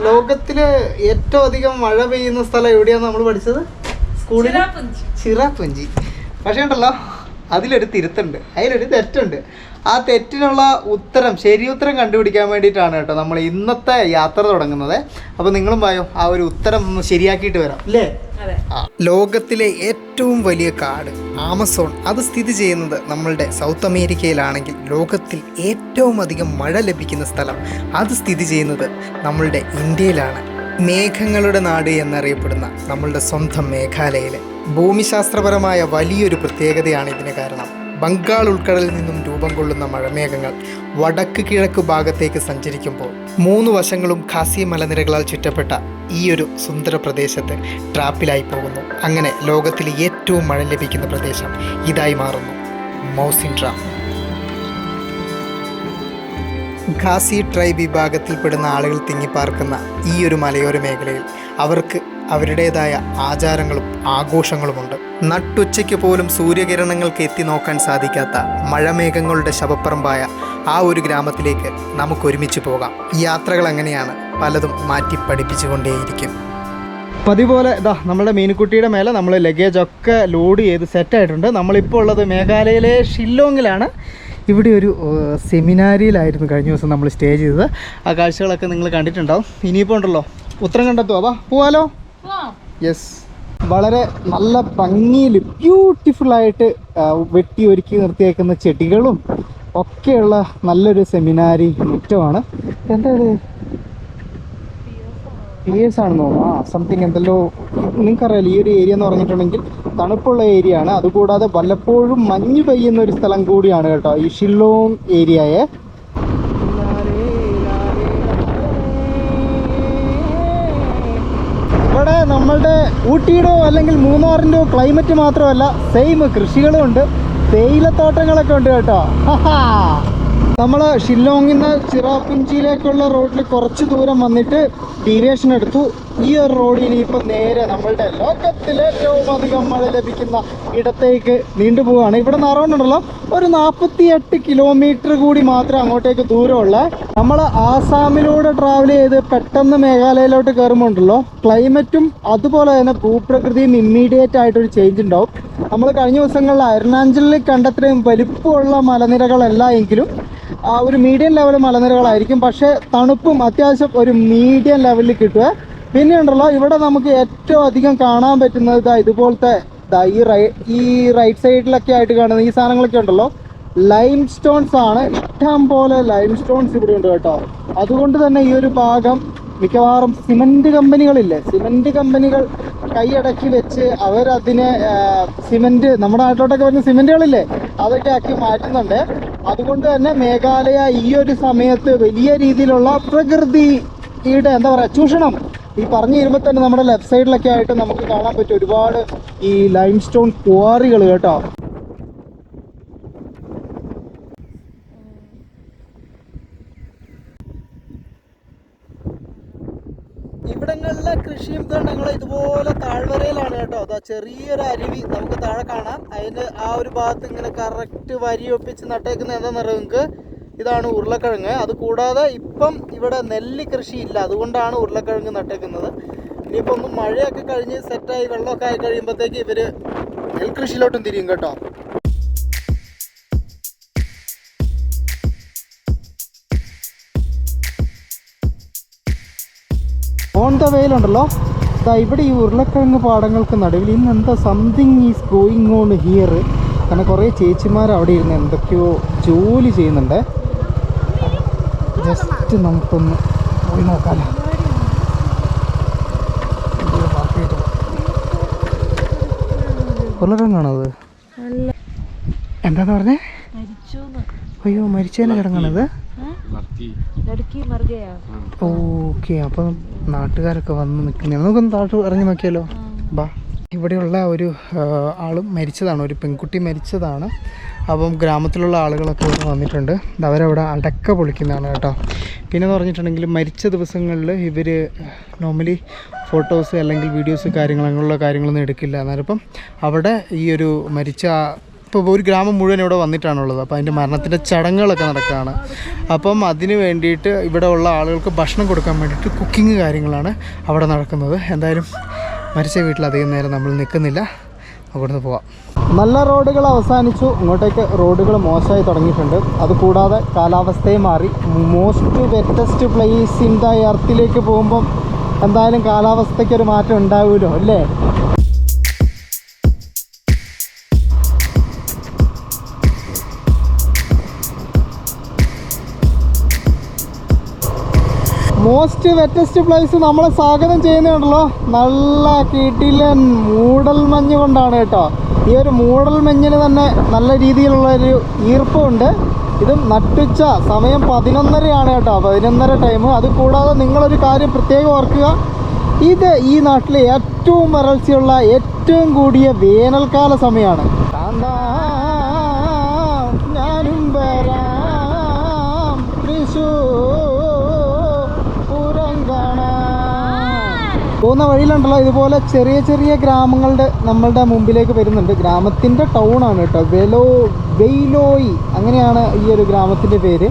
ലോകത്തിൽ ഏറ്റവും അധികം മഴ പെയ്യുന്ന സ്ഥലം എവിടെയാന്ന് നമ്മൾ പഠിച്ചത്? സ്കൂളിൽ ചിറാപുഞ്ചി. ചിറാപ്പുഞ്ചി പക്ഷേ ഉണ്ടല്ലോ അതിലൊരു തിരുത്തുണ്ട്. അതിലൊരു തെറ്റുണ്ട്. ആ തെറ്റിനുള്ള ഉത്തരം ശരി ഉത്തരം കണ്ടുപിടിക്കാൻ വേണ്ടിയിട്ടാണ് കേട്ടോ നമ്മൾ ഇന്നത്തെ യാത്ര തുടങ്ങുന്നത്. അപ്പോൾ നിങ്ങളും പോയോ ആ ഒരു ഉത്തരം ഒന്ന് ശരിയാക്കിയിട്ട് വരാം അല്ലേ? ലോകത്തിലെ ഏറ്റവും വലിയ കാട് ആമസോൺ അത് സ്ഥിതി ചെയ്യുന്നത് നമ്മളുടെ സൗത്ത് അമേരിക്കയിലാണെങ്കിൽ ലോകത്തിൽ ഏറ്റവും അധികം മഴ ലഭിക്കുന്ന സ്ഥലം അത് സ്ഥിതി ചെയ്യുന്നത് നമ്മളുടെ ഇന്ത്യയിലാണ്. മേഘങ്ങളുടെ നാട് എന്നറിയപ്പെടുന്ന നമ്മളുടെ സ്വന്തം മേഘാലയയിലെ. ഭൂമിശാസ്ത്രപരമായ വലിയൊരു പ്രത്യേകതയാണ് ഇതിന് കാരണം. ബംഗാൾ ഉൾക്കടലിൽ നിന്നും രൂപം കൊള്ളുന്ന മഴമേഘങ്ങൾ വടക്ക് കിഴക്ക് ഭാഗത്തേക്ക് സഞ്ചരിക്കുമ്പോൾ മൂന്ന് വശങ്ങളും ഖാസി മലനിരകളാൽ ചുറ്റപ്പെട്ട ഈ ഒരു സുന്ദര പ്രദേശത്ത് ട്രാപ്പിലായി പോകുന്നു. അങ്ങനെ ലോകത്തിലെ ഏറ്റവും മഴ ലഭിക്കുന്ന പ്രദേശം ഇതായി മാറുന്നു. മൗസിൻ ട്രാം ഖാസി ട്രൈബ് വിഭാഗത്തിൽപ്പെടുന്ന ആളുകൾ തിങ്ങിപ്പാർക്കുന്ന ഈ ഒരു മലയോര മേഖലയിൽ അവർക്ക് അവരുടേതായ ആചാരങ്ങളും ആഘോഷങ്ങളുമുണ്ട്. നട്ടുച്ചയ്ക്ക് പോലും സൂര്യകിരണങ്ങൾക്ക് എത്തി നോക്കാൻ സാധിക്കാത്ത മഴമേഘങ്ങളുടെ ശവപ്പറമ്പായ ആ ഒരു ഗ്രാമത്തിലേക്ക് നമുക്ക് ഒരുമിച്ച് പോകാം. യാത്രകൾ അങ്ങനെയാണ് പലതും മാറ്റി പഠിപ്പിച്ചുകൊണ്ടേയിരിക്കും. പതിപോലെ ഇതാ നമ്മുടെ മീനുക്കുട്ടിയുടെ മേലെ നമ്മൾ ലഗേജ് ഒക്കെ ലോഡ് ചെയ്ത് സെറ്റായിട്ടുണ്ട് നമ്മളിപ്പോൾ ഉള്ളത് മേഘാലയയിലെ ഷില്ലോങ്ങിലാണ്. ഇവിടെ ഒരു സെമിനാരിയിലായിരുന്നു കഴിഞ്ഞ ദിവസം നമ്മൾ സ്റ്റേ ചെയ്തത്. ആ കാഴ്ചകളൊക്കെ നിങ്ങൾ കണ്ടിട്ടുണ്ടാവും. ഇനിയിപ്പോൾ ഉണ്ടല്ലോ. ഉത്തരം കണ്ടെത്തുമോ വാ പോവാലോ. യെസ് വളരെ നല്ല ഭംഗിയിൽ ബ്യൂട്ടിഫുൾ ആയിട്ട് വെട്ടി ഒരുക്കി നിർത്തിയേക്കുന്ന ചെടികളും ഒക്കെയുള്ള നല്ലൊരു സെമിനാരി മുറ്റമാണ്. എന്താ ഇത് പിയേഴ്സ് ആണെന്ന് തോന്നുന്നു. ആ സംതിങ് എന്തെല്ലോ നിങ്ങൾക്കറിയാലോ ഈ ഒരു ഏരിയ എന്ന് പറഞ്ഞിട്ടുണ്ടെങ്കിൽ തണുപ്പുള്ള ഏരിയ ആണ്. അതുകൂടാതെ വല്ലപ്പോഴും മഞ്ഞ് പെയ്യുന്ന ഒരു സ്ഥലം കൂടിയാണ് കേട്ടോ ഈ ഷില്ലോങ് ഏരിയയെ ഇവിടെ നമ്മളുടെ ഊട്ടിയുടെയോ അല്ലെങ്കിൽ മൂന്നാറിന്റെയോ ക്ലൈമറ്റ് മാത്രമല്ല സെയിം കൃഷികളും ഉണ്ട്. തേയിലത്തോട്ടങ്ങളൊക്കെ ഉണ്ട് കേട്ടോ. നമ്മൾ ഷില്ലോങ്ങിൽ നിന്ന് ചിറാപ്പുഞ്ചിയിലേക്കുള്ള റോഡിൽ കുറച്ച് ദൂരം വന്നിട്ട് ഡീവിയേഷൻ എടുത്തു. ഈ ഒരു റോഡിൽ ഇപ്പൊ നേരെ നമ്മളുടെ ലോകത്തിൽ ഏറ്റവും അധികം മഴ ലഭിക്കുന്ന ഇടത്തേക്ക് നീണ്ടുപോവുകയാണ് ഇവിടെ നിന്ന് അറിവുണ്ടല്ലോ ഒരു നാൽപ്പത്തി എട്ട് കിലോമീറ്റർ കൂടി മാത്രമേ അങ്ങോട്ടേക്ക് ദൂരമുള്ള നമ്മൾ ആസാമിലൂടെ ട്രാവൽ ചെയ്ത് പെട്ടെന്ന് മേഘാലയയിലോട്ട് കയറുമ്പോൾ ഉണ്ടല്ലോ ക്ലൈമറ്റും അതുപോലെ തന്നെ ഭൂപ്രകൃതിയും ഇമ്മീഡിയറ്റ് ആയിട്ടൊരു ചേഞ്ച് ഉണ്ടാവും. നമ്മൾ കഴിഞ്ഞ ദിവസങ്ങളിൽ അരുണാചലിൽ കണ്ടത്രയും വലിപ്പമുള്ള മലനിരകളല്ല എങ്കിലും ഒരു മീഡിയം ലെവൽ മലനിരകളായിരിക്കും. പക്ഷേ തണുപ്പും അത്യാവശ്യം ഒരു മീഡിയം ലെവലിൽ കിട്ടുക. പിന്നെ ഉണ്ടല്ലോ ഇവിടെ നമുക്ക് ഏറ്റവും അധികം കാണാൻ പറ്റുന്നത് ഇതാ ഇതുപോലത്തെ ഇതാ ഈ റൈ ഈ റൈറ്റ് സൈഡിലൊക്കെ ആയിട്ട് കാണുന്ന ഈ സാധനങ്ങളൊക്കെ ഉണ്ടല്ലോ. ലൈം സ്റ്റോൺസ് ആണ്. ഇഷ്ടം പോലെ ലൈം സ്റ്റോൺസ് ഇവിടെ ഉണ്ട് കേട്ടോ. അതുകൊണ്ട് തന്നെ ഈ ഒരു ഭാഗം മിക്കവാറും സിമന്റ് കമ്പനികളില്ലേ? സിമന്റ് കമ്പനികൾ കൈയടക്കി വെച്ച് അവരതിനെ സിമന്റ് നമ്മുടെ നാട്ടിലോട്ടൊക്കെ വരുന്ന സിമന്റുകളില്ലേ അതൊക്കെ ആക്കി മാറ്റുന്നുണ്ട്. അതുകൊണ്ട് തന്നെ മേഘാലയ ഈ ഒരു സമയത്ത് വലിയ രീതിയിലുള്ള പ്രകൃതിയുടെ എന്താ പറയുക ചൂഷണം ഈ പറഞ്ഞു വരുമ്പോൾ തന്നെ നമ്മുടെ ലെഫ്റ്റ് സൈഡിലൊക്കെ ആയിട്ട് നമുക്ക് കാണാൻ പറ്റും ഒരുപാട് ഈ ലൈം സ്റ്റോൺ ക്വാറികൾ കേട്ടോ. ഇവിടങ്ങളിലെ കൃഷിയും ഞങ്ങൾ ഇതുപോലെ താഴ്വരയിലാണ് കേട്ടോ. അതാ ചെറിയൊരു അരുവി നമുക്ക് താഴെ കാണാം. അതിന് ആ ഒരു ഭാഗത്ത് ഇങ്ങനെ കറക്റ്റ് വരി ഒപ്പിച്ച് നട്ടേക്കുന്ന എന്താണെന്നറിയാം നിങ്ങൾക്ക്? ഇതാണ് ഉരുളക്കിഴങ്ങ്. അത് കൂടാതെ ഇപ്പം ഇവിടെ നെല്ല് കൃഷി ഇല്ല അതുകൊണ്ടാണ് ഉരുളക്കിഴങ്ങ് നട്ടേക്കുന്നത്. ഇനിയിപ്പോൾ ഒന്ന് മഴയൊക്കെ കഴിഞ്ഞ് സെറ്റായി വെള്ളമൊക്കെ ആയി കഴിയുമ്പോഴത്തേക്ക് ഇവർ നെൽകൃഷിയിലോട്ടും തിരിയും കേട്ടോ. ഓൺ ദ വെയിലുണ്ടല്ലോ. ദാ ഇവിടെ ഈ ഉരുളക്കിഴങ്ങ് പാടങ്ങൾക്ക് നടുവിൽ ഇന്ന് എന്താ something is going on here കാരണം കുറേ ചേച്ചിമാർ അവിടെ ഇരുന്ന് എന്തൊക്കെയോ ജോലി ചെയ്യുന്നുണ്ട്. ജസ്റ്റ് നമുക്കൊന്ന് പോയി നോക്കാമല്ലോ ഉരുളക്കിഴങ്ങാണോ അത് എന്താന്ന് പറഞ്ഞേ? അയ്യോ മരിച്ചതിന്റെ കിടങ്ങണത്? ഓക്കെ അപ്പൊ നാട്ടുകാരൊക്കെ വന്ന് നിൽക്കുന്നേ നമുക്കൊന്ന് താഴോട്ട് ഇറങ്ങി നോക്കിയാലോ? ബാ. ഇവിടെയുള്ള ഒരു ആൾ ആളും മരിച്ചതാണ്. ഒരു പെൺകുട്ടി മരിച്ചതാണ്. അപ്പം ഗ്രാമത്തിലുള്ള ആളുകളൊക്കെ ഇവിടെ വന്നിട്ടുണ്ട്. അവരവിടെ അടക്ക പൊളിക്കുന്നതാണ് കേട്ടോ. പിന്നെ എന്ന് പറഞ്ഞിട്ടുണ്ടെങ്കിൽ മരിച്ച ദിവസങ്ങളിൽ ഇവർ നോർമലി ഫോട്ടോസ് അല്ലെങ്കിൽ വീഡിയോസ് കാര്യങ്ങൾ അങ്ങനെയുള്ള കാര്യങ്ങളൊന്നും എടുക്കില്ല. എന്നാലിപ്പം അവിടെ ഈ ഒരു മരിച്ച ഇപ്പോൾ ഒരു ഗ്രാമം മുഴുവൻ ഇവിടെ വന്നിട്ടാണുള്ളത്. അപ്പോൾ അതിന്റെ മരണത്തിന്റെ ചടങ്ങുകളൊക്കെ നടക്കുകയാണ്. അപ്പം അതിന് വേണ്ടിയിട്ട് ഇവിടെ ഉള്ള ആളുകൾക്ക് ഭക്ഷണം കൊടുക്കാൻ വേണ്ടിയിട്ട് കുക്കിംഗ് കാര്യങ്ങളാണ് അവിടെ നടക്കുന്നത്. എന്തായാലും മരിച്ച വീട്ടിൽ അധികം നേരം നമ്മൾ നിൽക്കുന്നില്ല. അവിടുന്ന് പോവാം. നല്ല റോഡുകൾ അവസാനിച്ചു. ഇങ്ങോട്ടേക്ക് റോഡുകൾ മോശമായി തുടങ്ങിയിട്ടുണ്ട്. അതുകൂടാതെ കാലാവസ്ഥയും മാറി. Most wettest place in the എർത്തിലേക്ക് പോകുമ്പം എന്തായാലും കാലാവസ്ഥയ്ക്കൊരു മാറ്റം ഉണ്ടാവുമല്ലോ അല്ലേ? മോസ്റ്റ് വെറ്റസ്റ്റ് പ്ലേസ് നമ്മളെ സ്വാഗതം ചെയ്യുന്നുണ്ടല്ലോ നല്ല കിടിലൻ മൂടൽ മഞ്ഞ് കൊണ്ടാണ് കേട്ടോ. ഈ ഒരു മൂടൽ മഞ്ഞിന് തന്നെ നല്ല രീതിയിലുള്ള ഒരു ഈർപ്പമുണ്ട്. ഇതും നട്ടുച്ച സമയം പതിനൊന്നരയാണ് കേട്ടോ. പതിനൊന്നര ടൈം അത് കൂടാതെ നിങ്ങളൊരു കാര്യം പ്രത്യേകം ഓർക്കുക. ഇത് ഈ നാട്ടിലെ ഏറ്റവും വരൾച്ചയുള്ള ഏറ്റവും കൂടിയ വേനൽക്കാല സമയമാണ്. കാന്താ, പോകുന്ന വഴിയിലുണ്ടല്ലോ ഇതുപോലെ ചെറിയ ചെറിയ ഗ്രാമങ്ങളുടെ നമ്മളുടെ മുമ്പിലേക്ക് വരുന്നുണ്ട്. ഗ്രാമത്തിന്റെ ടൗൺ ആണ് കേട്ടോ. വെലോ വെയിലോയി അങ്ങനെയാണ് ഈ ഒരു ഗ്രാമത്തിന്റെ പേര്.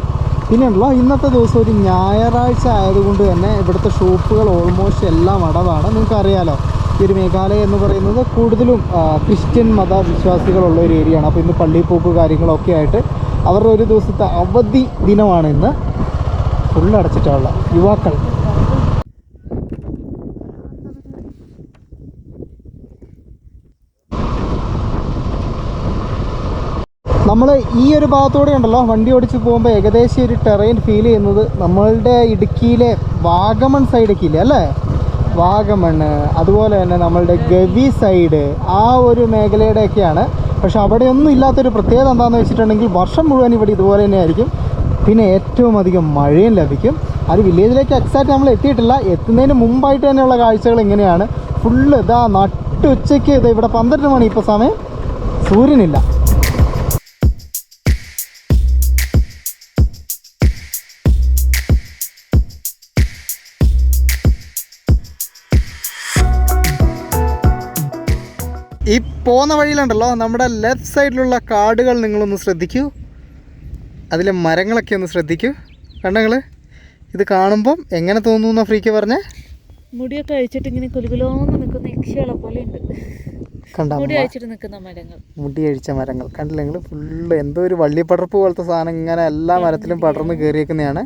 പിന്നെ ഉണ്ടല്ലോ ഇന്നത്തെ ദിവസം ഒരു ഞായറാഴ്ച ആയതുകൊണ്ട് തന്നെ ഇവിടുത്തെ ഷോപ്പുകൾ ഓൾമോസ്റ്റ് എല്ലാം അടവാണ്. നിങ്ങൾക്ക് അറിയാലോ ഈ ഒരു മേഘാലയ എന്ന് പറയുന്നത് കൂടുതലും ക്രിസ്ത്യൻ മത വിശ്വാസികളുള്ള ഒരു ഏരിയയാണ്. അപ്പോൾ ഇന്ന് പള്ളിപ്പോക്ക് കാര്യങ്ങളൊക്കെ ആയിട്ട് അവരുടെ ഒരു ദിവസത്തെ അവധി ദിനമാണ് ഇന്ന്. ഫുള്ള് അടച്ചിട്ടുള്ള യുവാക്കൾ. നമ്മൾ ഈ ഒരു ഭാഗത്തൂടെ ഉണ്ടല്ലോ വണ്ടി ഓടിച്ച് പോകുമ്പോൾ ഏകദേശം ഒരു ടെറൈൻ ഫീൽ ചെയ്യുന്നത് നമ്മളുടെ ഇടുക്കിയിലെ വാഗമൺ സൈഡൊക്കെ ഇല്ലേ അല്ലേ? വാഗമണ് അതുപോലെ തന്നെ നമ്മളുടെ ഗവി സൈഡ് ആ ഒരു മേഖലയുടെയൊക്കെയാണ്. പക്ഷെ അവിടെ അവിടെയൊന്നും ഇല്ലാത്തൊരു പ്രത്യേകത എന്താണെന്ന് വെച്ചിട്ടുണ്ടെങ്കിൽ വർഷം മുഴുവൻ ഇവിടെ ഇതുപോലെ തന്നെ ആയിരിക്കും. പിന്നെ ഏറ്റവും അധികം മഴയും ലഭിക്കും. അത് വില്ലേജിലേക്ക് എക്സാക്റ്റ് നമ്മൾ എത്തിയിട്ടില്ല. എത്തുന്നതിന് മുമ്പായിട്ട് തന്നെയുള്ള കാഴ്ചകൾ ഇങ്ങനെയാണ്. ഫുള്ള് ഇതാ നട്ടുച്ചയ്ക്ക് ഇത് ഇവിടെ പന്ത്രണ്ട് മണി ഇപ്പോൾ സമയം. സൂര്യനില്ല. പോകുന്ന വഴിയിലുണ്ടല്ലോ. നമ്മുടെ ലെഫ്റ്റ് സൈഡിലുള്ള കാടുകൾ നിങ്ങളൊന്ന് ശ്രദ്ധിക്കൂ. അതിലെ മരങ്ങളൊക്കെ ഒന്ന് ശ്രദ്ധിക്കൂ. കണ്ടങ്ങൾ ഇത് കാണുമ്പം എങ്ങനെ തോന്നുന്നു ഫ്രീക്ക് പറഞ്ഞേ? മുടിയൊക്കെ അഴിച്ചിട്ട് ഇങ്ങനെ കുലുകുലോന്ന് നിൽക്കുന്ന പോലെ ഉണ്ട്. മുടി അഴിച്ചിട്ട് നിൽക്കുന്ന മരങ്ങൾ. മുടി അഴിച്ച മരങ്ങൾ. കണ്ടില്ലെങ്കിൽ ഫുള്ള് എന്തോ ഒരു വള്ളിപ്പടർപ്പ് പോലത്തെ സാധനം ഇങ്ങനെ എല്ലാ മരത്തിലും പടർന്ന് കയറിയേക്കുന്നതാണ്.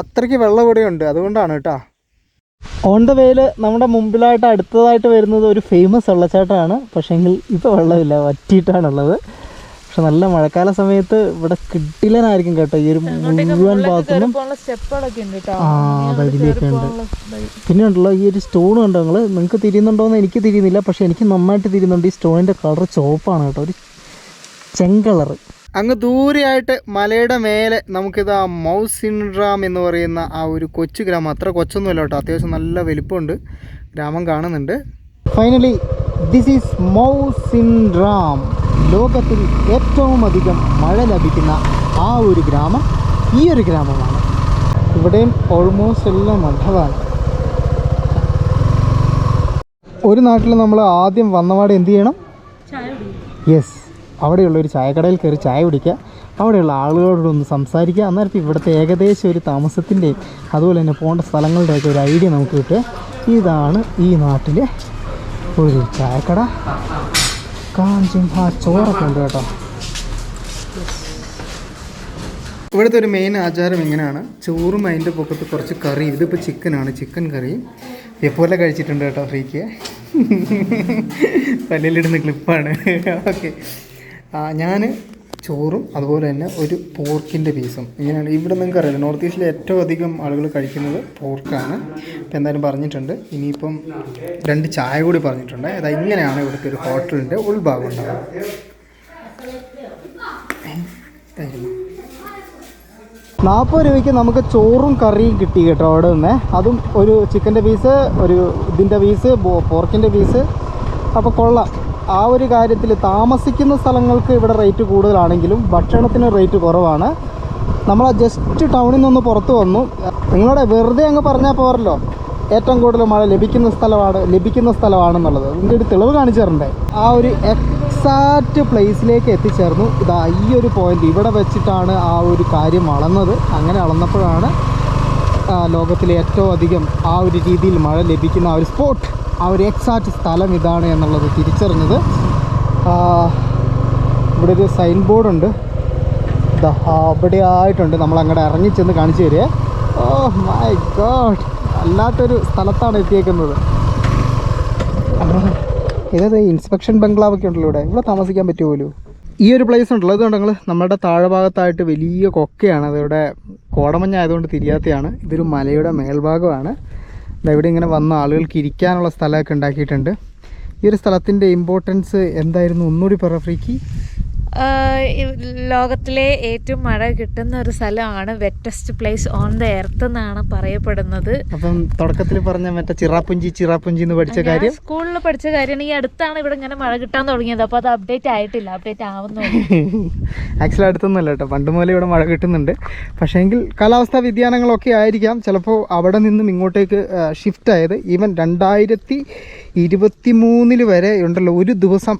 അത്രയ്ക്ക് വെള്ളം ഇവിടെയുണ്ട് അതുകൊണ്ടാണ് കേട്ടോ. ഓൺ ദ വേയിൽ നമ്മുടെ മുമ്പിലായിട്ട് അടുത്തതായിട്ട് വരുന്നത് ഒരു ഫേമസ് വെള്ളച്ചാട്ടമാണ്. പക്ഷേങ്കിൽ ഇപ്പോൾ വെള്ളമില്ല വറ്റിയിട്ടാണുള്ളത്. പക്ഷെ നല്ല മഴക്കാല സമയത്ത് ഇവിടെ കിട്ടില്ലനായിരിക്കും കേട്ടോ ഈ ഒരു മുഴുവൻ ഭാഗത്തുനിന്നും. ഉണ്ട് ആ ഇതിലേക്ക് ഉണ്ട്. പിന്നെ ഉണ്ടല്ലോ ഈ ഒരു സ്റ്റോൺ കണ്ടോ നിങ്ങൾ നിങ്ങൾക്ക് തിരിയുന്നുണ്ടോയെന്ന് എനിക്ക് തിരിയുന്നില്ല. പക്ഷെ എനിക്ക് നന്നായിട്ട് തിരിയുന്നുണ്ട്. ഈ സ്റ്റോണിന്റെ കളർ ചുവപ്പാണ് കേട്ടോ. ഒരു ചെങ്കളറ് അങ്ങ് ദൂരെയായിട്ട് മലയുടെ മേലെ നമുക്കിത് ആ മൗസിൻഡ്രാം എന്ന് പറയുന്ന ആ ഒരു കൊച്ചു ഗ്രാമം. അത്ര കൊച്ചൊന്നുമല്ല കേട്ടോ. അത്യാവശ്യം നല്ല വലിപ്പമുണ്ട്. ഗ്രാമം കാണുന്നുണ്ട്. ഫൈനലി ദിസ് ഈസ് മൗസിൻഡ്രാം ലോകത്തിൽ ഏറ്റവും അധികം മഴ ലഭിക്കുന്ന ആ ഒരു ഗ്രാമം ഈ ഒരു ഗ്രാമമാണ്. ഇവിടെയും ഓൾമോസ്റ്റ് എല്ലാം മഠമാണ് ഒരു നാട്ടിൽ നമ്മൾ ആദ്യം വന്നപാട് എന്ത് ചെയ്യണം? ചായ യെസ് അവിടെയുള്ള ഒരു ചായക്കടയിൽ കയറി ചായ കുടിക്കുക. അവിടെയുള്ള ആളുകളോടൊന്ന് സംസാരിക്കുക. അന്നേരത്തെ ഇവിടുത്തെ ഏകദേശം ഒരു താമസത്തിന്റെയും അതുപോലെ തന്നെ പോകേണ്ട സ്ഥലങ്ങളുടെയൊക്കെ ഒരു ഐഡിയ നമുക്ക് കിട്ടുക. ഇതാണ് ഈ നാട്ടിലെ ഒരു ചായക്കട. കാഞ്ചും ആ ചോറൊക്കെ ഉണ്ട് കേട്ടോ. ഇവിടുത്തെ ഒരു മെയിൻ ആചാരം ഇങ്ങനെയാണ്. ചോറും അതിന്റെ പൊക്കത്ത് കുറച്ച് കറി ഇതിപ്പോൾ ചിക്കനാണ് ചിക്കൻ കറി. എപ്പോലെ കഴിച്ചിട്ടുണ്ട് കേട്ടോ ഫ്രീക്ക്. പല്ലിലിടുന്ന ക്ലിപ്പാണ് ഓക്കെ ഞാൻ ചോറും അതുപോലെ തന്നെ ഒരു പോർക്കിന്റെ പീസും. ഇങ്ങനെയാണ് ഇവിടെ നിങ്ങൾക്ക് അറിയാം നോർത്ത് ഈസ്റ്റിലെ ഏറ്റവും അധികം ആളുകൾ കഴിക്കുന്നത് പോർക്കാണ്. ഇപ്പം എന്തായാലും പറഞ്ഞിട്ടുണ്ട്. ഇനിയിപ്പം രണ്ട് ചായ കൂടി പറഞ്ഞിട്ടുണ്ട്. അതായത് ഇങ്ങനെയാണ് ഇവിടുത്തെ ഒരു ഹോട്ടലിന്റെ ഉൾഭാഗം ഉണ്ടാവുക. നാൽപ്പത് രൂപയ്ക്ക് നമുക്ക് ചോറും കറിയും കിട്ടി കേട്ടോ അവിടെ നിന്ന്. അതും ഒരു ചിക്കന്റെ പീസ് ഒരു ഇതിന്റെ പീസ് പോർക്കിന്റെ പീസ് അപ്പോൾ കൊള്ളാം. ആ ഒരു കാര്യത്തിൽ താമസിക്കുന്ന സ്ഥലങ്ങൾക്ക് ഇവിടെ റേറ്റ് കൂടുതലാണെങ്കിലും ഭക്ഷണത്തിന് റേറ്റ് കുറവാണ്. നമ്മൾ ജസ്റ്റ് ടൗണിൽ നിന്ന് പുറത്ത് വന്നു. നിങ്ങളുടെ വെറുതെ അങ്ങ് പറഞ്ഞാൽ പോരല്ലോ. ഏറ്റവും കൂടുതൽ മഴ ലഭിക്കുന്ന സ്ഥലമാണ് ലഭിക്കുന്ന സ്ഥലമാണെന്നുള്ളത്. അതിന്റെ ഒരു തെളിവ് കാണിച്ചു തരണ്ടേ ആ ഒരു എക്സ് എക്സാക്റ്റ് പ്ലേസിലേക്ക് എത്തിച്ചേർന്നു. ഇതാ ഈ ഒരു പോയിന്റ് ഇവിടെ വെച്ചിട്ടാണ് ആ ഒരു കാര്യം അളന്നത്. അങ്ങനെ അളന്നപ്പോഴാണ് ലോകത്തിലെ ഏറ്റവും അധികം ആ ഒരു രീതിയിൽ മഴ ലഭിക്കുന്ന ആ ഒരു സ്പോട്ട് ആ ഒരു എക്സാക്റ്റ് സ്ഥലം ഇതാണ് എന്നുള്ളത് തിരിച്ചറിഞ്ഞത്. ഇവിടെ ഒരു സൈൻ ബോർഡുണ്ട് അവിടെ ആയിട്ടുണ്ട്. നമ്മൾ അങ്ങോട്ട് ഇറങ്ങി ചെന്ന് കാണിച്ചു തരിക. ഓ മൈ ഗോഡ് അല്ലാത്തൊരു സ്ഥലത്താണ് എത്തിയേക്കുന്നത്. ഇതേ ഇൻസ്പെക്ഷൻ ബംഗ്ലാവൊക്കെ ഉണ്ടല്ലോ ഇവിടെ. ഇവിടെ താമസിക്കാൻ പറ്റുമല്ലോ ഈ ഒരു പ്ലേസ് ഉണ്ടല്ലോ. അതുകൊണ്ട് ഞങ്ങൾ നമ്മുടെ താഴ്ഭാഗത്തായിട്ട് വലിയ കൊക്കയാണ്. അതിവിടെ കോടമഞ്ഞ ആയതുകൊണ്ട് തിരിയാത്തയാണ്. ഇതൊരു മലയുടെ മേൽഭാഗമാണ്. ഇവിടെ ഇങ്ങനെ വന്ന ആളുകൾക്ക് ഇരിക്കാനുള്ള സ്ഥലമൊക്കെ ഉണ്ടാക്കിയിട്ടുണ്ട്. ഈ ഒരു സ്ഥലത്തിന്റെ ഇമ്പോർട്ടൻസ് എന്തായിരുന്നു? ഒന്നുകൂടി പറ ഫ്രീക്ക്. ആഹ് ഈ ലോകത്തിലെ ഏറ്റവും മഴ കിട്ടുന്ന ഒരു സ്ഥലമാണ് wettest place on the earth എന്നാണ് പറയപ്പെടുന്നത്. അപ്പം തുടക്കത്തിൽ പറഞ്ഞ മറ്റേ ചിറാപ്പുഞ്ചി ചിറാപ്പുഞ്ചി എന്ന് പഠിച്ച കാര്യം? സ്കൂളിൽ പഠിച്ച കാര്യമാണ് ഈ അടുത്താണ് ഇവിടെ ഇങ്ങനെ മഴ കിട്ടാൻ തുടങ്ങിയത്. അപ്പോൾ അത് അപ്ഡേറ്റ് ആയിട്ടില്ല അപ്ഡേറ്റ് ആവുന്നു. ആക്ച്വലി അടുത്തൊന്നുമല്ല കേട്ടോ. പണ്ട് മുതലേ ഇവിടെ മഴ കിട്ടുന്നുണ്ട്. പക്ഷേ എങ്കിൽ കാലാവസ്ഥാ വ്യതിയാനങ്ങളൊക്കെ ആയിരിക്കാം. ചിലപ്പോൾ അവിടെ നിന്നും ഇങ്ങോട്ടേക്ക് ഷിഫ്റ്റ് ആയത്. ഈവൻ രണ്ടായിരത്തി ഇരുപത്തി മൂന്നിൽ വരെ ഉണ്ടല്ലോ ഒരു ദിവസം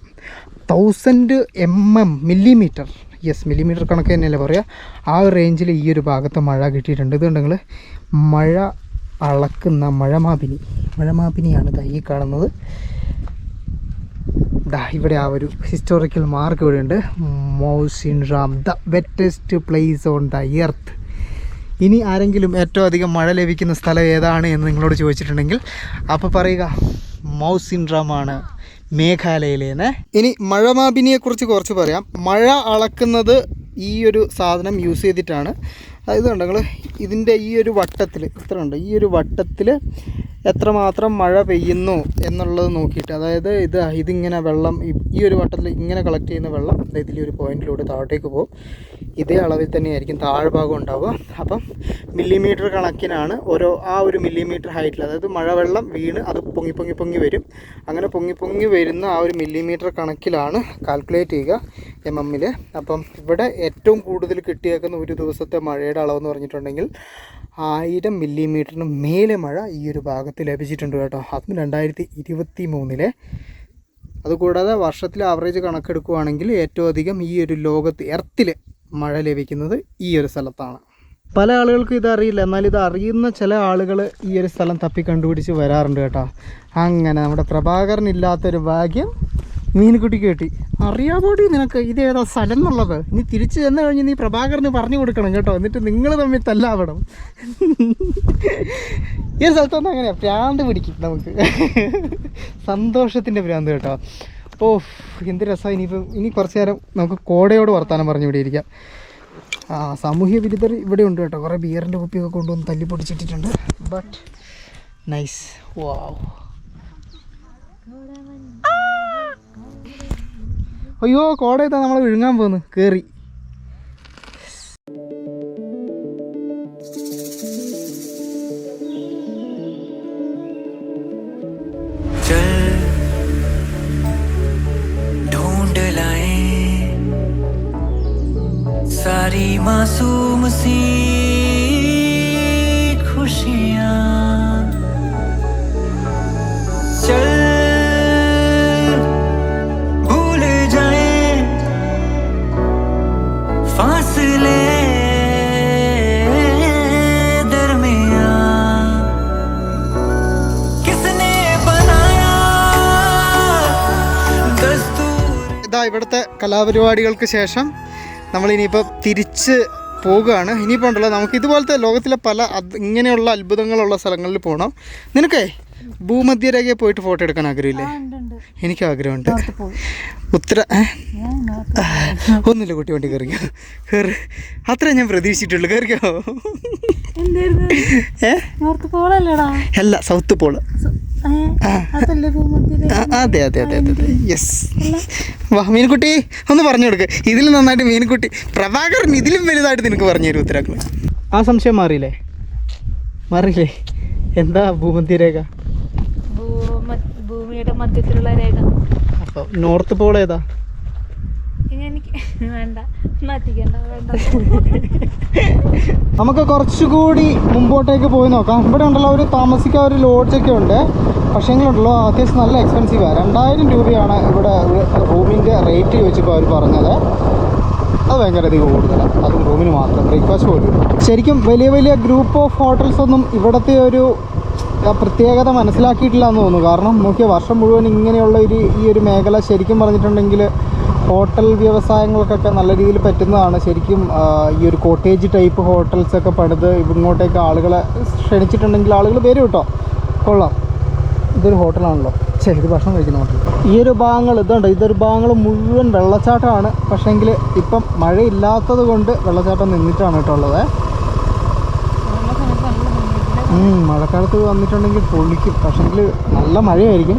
thousand M M millimetre yes millimetre കണക്ക് തന്നെയല്ലേ പറയുക ആ റേഞ്ചിൽ ഈ ഒരു ഭാഗത്ത് മഴ കിട്ടിയിട്ടുണ്ട്. ഇതുണ്ടെങ്കിൽ മഴ അളക്കുന്ന മഴമാപിനി. മഴമാപിനിയാണ് ഈ കാണുന്നത്. ദാ ഇവിടെ ആ ഒരു ഹിസ്റ്റോറിക്കൽ മാർക്ക് ഇവിടെ ഉണ്ട്. Mawsynram the wettest place on the earth ഇനി ആരെങ്കിലും ഏറ്റവും അധികം മഴ ലഭിക്കുന്ന സ്ഥലം ഏതാണ് എന്ന് നിങ്ങളോട് ചോദിച്ചിട്ടുണ്ടെങ്കിൽ അപ്പോൾ പറയുക മൗസിൻ റാമാണ് മേഘാലയയിലേന്ന്. ഇനി മഴമാപിനിയെ കുറിച്ച് കുറച്ച് പറയാം. മഴ അളക്കുന്നത് ഈ ഒരു സാധനം യൂസ് ചെയ്തിട്ടാണ്. അതായത് നിങ്ങൾ ഇതിന്റെ ഈ ഒരു വട്ടത്തിൽ ഇത്ര ഉണ്ട് ഈ ഒരു വട്ടത്തിൽ എത്രമാത്രം മഴ പെയ്യുന്നു എന്നുള്ളത് നോക്കിയിട്ട് അതായത് ഇത് ഇതിങ്ങനെ വെള്ളം ഈ- ഒരു വട്ടത്തിൽ ഇങ്ങനെ കളക്ട് ചെയ്യുന്ന വെള്ളം ഇതിൽ ഒരു പോയിന്റിലൂടെ താഴോട്ടേക്ക് പോകും. ഇതേ അളവിൽ തന്നെയായിരിക്കും താഴ്ഭാഗം ഉണ്ടാവുക. അപ്പം മില്ലിമീറ്റർ കണക്കിനാണ് ഓരോ ആ ഒരു മില്ലിമീറ്റർ ഹൈറ്റിൽ അതായത് മഴവെള്ളം വീണ് അത് പൊങ്ങി പൊങ്ങി പൊങ്ങി വരും. അങ്ങനെ പൊങ്ങി പൊങ്ങി വരുന്ന ആ ഒരു മില്ലിമീറ്റർ കണക്കിലാണ് കാൽക്കുലേറ്റ് ചെയ്യുക എം എമ്മിൽ അപ്പം ഇവിടെ ഏറ്റവും കൂടുതൽ കിട്ടിയേക്കുന്ന ഒരു ദിവസത്തെ മഴയുടെ അളവെന്ന് പറഞ്ഞിട്ടുണ്ടെങ്കിൽ ആയിരം മില്ലിമീറ്ററിന് മേലെ മഴ ഈ ഒരു ഭാഗത്ത് ലഭിച്ചിട്ടുണ്ട് കേട്ടോ. അതും രണ്ടായിരത്തി ഇരുപത്തി മൂന്നിലെ അതുകൂടാതെ വർഷത്തിൽ ആവറേജ് കണക്കെടുക്കുകയാണെങ്കിൽ ഏറ്റവും അധികം ഈ ഒരു ലോകത്ത് എർത്തിൽ മഴ ലഭിക്കുന്നത് ഈ ഒരു സ്ഥലത്താണ്. പല ആളുകൾക്കും ഇതറിയില്ല. എന്നാൽ ഇത് അറിയുന്ന ചില ആളുകൾ ഈ ഒരു സ്ഥലം തപ്പി കണ്ടുപിടിച്ച് വരാറുണ്ട് കേട്ടോ. അങ്ങനെ നമ്മുടെ പ്രഭാകരനില്ലാത്തൊരു ഭാഗ്യം മീനുകുട്ടിക്ക് കിട്ടി. അറിയാമോടി നിനക്ക് ഇത് ഏതാ സ്ഥലം എന്നുള്ളത്? നീ തിരിച്ചു ചെന്ന് കഴിഞ്ഞ് നീ പ്രഭാകരന് പറഞ്ഞു കൊടുക്കണം കേട്ടോ. എന്നിട്ട് നിങ്ങൾ തമ്മിൽ തല്ലാവണം. ഈ സ്ഥലത്തൊന്നും അങ്ങനെയാ പ്രാന്ത് പിടിക്കും നമുക്ക്. സന്തോഷത്തിന്റെ പ്രാന്ത് കേട്ടോ. ഓ എന്ത് രസമാണ് ഇനിയിപ്പോൾ ഇനി കുറച്ച് നേരം നമുക്ക് കോടയോട് വർത്താനം പറഞ്ഞു ഇവിടെ ഇരിക്കാം. ആ സാമൂഹ്യ വിരുദ്ധർ ഇവിടെ ഉണ്ട് കേട്ടോ. കുറേ ബിയറിന്റെ കുപ്പിയൊക്കെ കൊണ്ടുവന്ന് തല്ലി പൊടിച്ചിട്ടിട്ടുണ്ട്. ബട്ട് നൈസ് വാവ് അയ്യോ കോടയത്താ നമ്മൾ വിഴുങ്ങാൻ പോന്ന് കയറി चल ढूंढ लाए सारी मासूम सी കലാപരിപാടികൾക്ക് ശേഷം നമ്മളിനിയിപ്പോൾ തിരിച്ച് പോകുകയാണ് ഇനിയിപ്പോൾ ഉണ്ടല്ലോ നമുക്ക് ഇതുപോലത്തെ ലോകത്തിലെ പല അത് ഇങ്ങനെയുള്ള അത്ഭുതങ്ങളുള്ള സ്ഥലങ്ങളിൽ പോകണം നിനക്കേ ഭൂമധ്യരേഖയെ പോയിട്ട് ഫോട്ടോ എടുക്കാൻ ആഗ്രഹമില്ലേ? എനിക്ക് ആഗ്രഹമുണ്ട് ഉത്തര? ഒന്നുമില്ല കുട്ടി വണ്ടി കയറിക്കോ കയറി. അത്ര ഞാൻ പ്രതീക്ഷിച്ചിട്ടുള്ളു. കയറിക്കോ അല്ല സൗത്ത് പോൾ. അതെ അതെ അതെ അതെ യെസ് വാ മീൻകുട്ടി ഒന്ന് പറഞ്ഞു കൊടുക്ക്. ഇതിൽ നന്നായിട്ട് മീൻകുട്ടി പ്രഭാകരൻ ഇതിലും വലുതായിട്ട് നിനക്ക് പറഞ്ഞു തരും ഉത്തരാക്കൾ ആ സംശയം മാറിയില്ലേ? മാറിയില്ലേ? എന്താ ഭൂമധ്യരേഖ രേഖ? ഭൂമിയുടെ മധ്യത്തിലുള്ള രേഖ. നോർത്ത് പോൾ ഏതാ? നമുക്ക് കുറച്ചുകൂടി മുമ്പോട്ടേക്ക് പോയി നോക്കാം. ഇവിടെ ഉണ്ടല്ലോ ഒരു താമസിക്കാൻ ഒരു ലോഡ്ജൊക്കെ ഉണ്ട്. പക്ഷേങ്കിലുണ്ടല്ലോ അത്യാവശ്യം നല്ല എക്സ്പെൻസീവാണ് രണ്ടായിരം രൂപയാണ് ഇവിടെ റൂമിന്റെ റേറ്റ് ചോദിച്ചപ്പോൾ അവർ പറഞ്ഞത്. അത് ഭയങ്കര അധികം കൂടുതലാണ് അതും റൂമിന് മാത്രം. ബ്രേക്ക്ഫാസ്റ്റ് പോലും ശരിക്കും വലിയ വലിയ ഗ്രൂപ്പ് ഓഫ് ഹോട്ടൽസ് ഒന്നും ഇവിടുത്തെ ഒരു പ്രത്യേകത മനസ്സിലാക്കിയിട്ടില്ല എന്ന് തോന്നുന്നു. കാരണം നോക്കിയ വർഷം മുഴുവൻ ഇങ്ങനെയുള്ള ഒരു ഈ ഒരു മേഖല ശരിക്കും പറഞ്ഞിട്ടുണ്ടെങ്കിൽ ഹോട്ടൽ വ്യവസായങ്ങൾക്കൊക്കെ നല്ല രീതിയിൽ പറ്റുന്നതാണ്. ശരിക്കും ഈ ഒരു കോട്ടേജ് ടൈപ്പ് ഹോട്ടൽസൊക്കെ പണിത് ഇങ്ങോട്ടേക്ക് ആളുകളെ ക്ഷണിച്ചിട്ടുണ്ടെങ്കിൽ ആളുകൾ വരും കേട്ടോ. കൊള്ളാം. ഇതൊരു ഹോട്ടലാണല്ലോ. ശരി ഇത് ഭക്ഷണം കഴിക്കുന്ന ഹോട്ടൽ. ഈ ഒരു ഭാഗങ്ങൾ ഇതുണ്ട്. ഇതൊരു ഭാഗങ്ങൾ മുഴുവൻ വെള്ളച്ചാട്ടമാണ്. പക്ഷേങ്കിൽ ഇപ്പം മഴയില്ലാത്തത് കൊണ്ട് വെള്ളച്ചാട്ടം നിന്നിട്ടാണ് കേട്ടോ ഉള്ളത്. മഴക്കാലത്ത് വന്നിട്ടുണ്ടെങ്കിൽ പൊളിക്കും. പക്ഷേങ്കിൽ നല്ല മഴയായിരിക്കും.